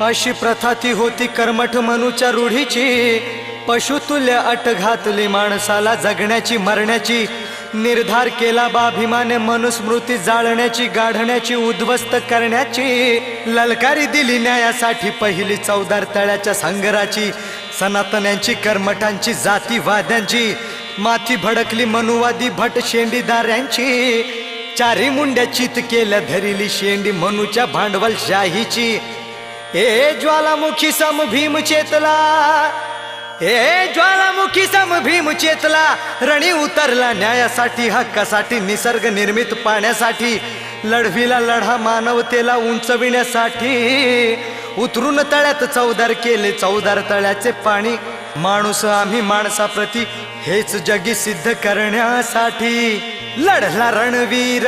अशी प्रथा ती होती कर्मठ मनूच्या रूढीची. पशुतुल्य अट घातली माणसाला जगण्याची मरण्याची. निर्धार केला बाभिमाने मनुस्मृती जाळण्याची गाढण्याची उद्ध्वस्त करण्याची. ललकारी दिली न्यायासाठी पहिली चौदार तळ्याच्या संगराची सनातन्यांची कर्मठांची जातीवाद्यांची. माथी भडकली मनुवादी भट शेंडीदाऱ्यांची चारी मुंड्या चित केल्या धरिली शेंडी मनूच्या भांडवल शाहीची. हे ज्वालामुखी सम भीम चेतला हे ज्वालामुखी सम भीम चेतला रणी उतरला न्यायासाठी हक्कासाठी निसर्ग निर्मित पाण्यासाठी लढवीला लढा मानवतेला उंचविण्यासाठी. उतरून तळ्यात चौदार केले चौदार तळ्याचे पाणी माणूस आम्ही माणसाप्रती हेच जगी सिद्ध करण्यासाठी. लढला रणवीर.